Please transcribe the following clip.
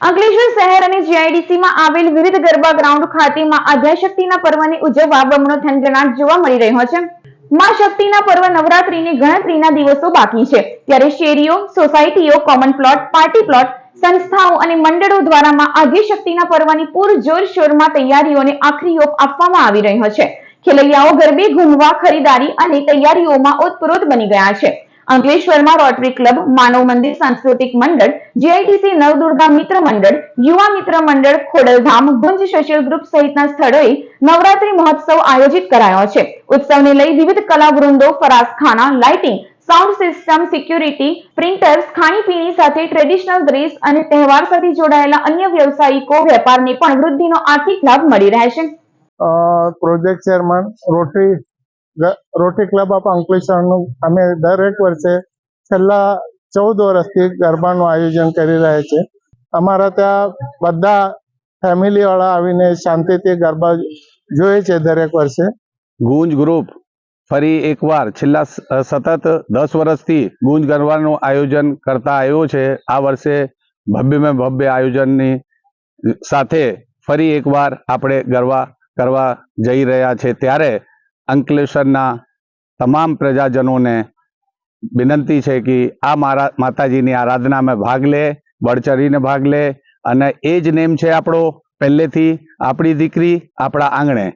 અંકલેશ્વર શહેર અને જીઆઈડીસીમાં આવેલ વિવિધ ગરબા ગ્રાઉન્ડ ખાતે માં આદ્યાશક્તિના પર્વને ઉજવવા બમણો થનગનાટ જોવા મળી રહ્યો છે. માં શક્તિના પર્વ નવરાત્રીની ગણતરીના દિવસો બાકી છે. ત્યારે શેરીઓ, સોસાયટીઓ કોમન પ્લોટ પાર્ટી પ્લોટ સંસ્થાઓ અને મંડળો દ્વારા માં આદ્યશક્તિના પર્વની પૂરજોર શોરમાં તૈયારીઓને આખરી ઓપ આપવામાં આવી રહ્યો છે. ખેલૈયાઓ ગરબે, ઘૂમવા, ખરીદારી અને તૈયારીઓમાં ઓતપ્રોત બની ગયા છે. અંકલેશ્વરમાં રોટરી ક્લબ માનવ મંદિર, સાંસ્કૃતિક મંડળ જીઆઈટીસી નવદુર્ગા મિત્ર મંડળ, યુવા મિત્ર મંડળ, ખોડલધામ, ભુંજ સોશિયલ ગ્રુપ સહિતના સ્થળોએ નવરાત્રી મહોત્સવ આયોજિત કરાયો છે. ઉત્સવને લઈ વિવિધ કલાવૃંદો, ફરાસખાના lighting sound system security printers ખાણીપીણી સાથે ટ્રેડિશનલ ડ્રેસ અને તહેવાર સાથે જોડાયેલા અન્ય વ્યવસાયિકો, વેપારને પણ વૃદ્ધિનો આર્થિક લાભ મળી રહેશે project chairman rotary rotary club of અંકલેશ્વરનું. અમે દરેક વર્ષે છેલ્લા ચૌદ વર્ષથી ગરબાનું આયોજન કરી રહ્યા છે. અમારા ત્યાં બધા ફેમિલીવાળા આવીને શાંતિથી ગરબા જોઈએ છે દરેક વર્ષે. ગુંજ ગ્રુપ ફરી એકવાર છેલ્લા સતત દસ વર્ષથી ગુંજ ગરબાનું આયોજન કરતા આવ્યો છે. આ વર્ષે ભવ્યમાં ભવ્ય આયોજનની સાથે ફરી એકવાર આપણે ગરબા કરવા જઈ રહ્યા છે. ત્યારે અંકલેશ્વરના તમામ પ્રજાજનોને વિનંતી છે કે આ મારા, માતાજીની આરાધનામાં ભાગ લે બળચરીને ભાગ લે અને એ જ નેમ છે આપણો પહેલેથી આપણી દીકરી આપણા આંગણે.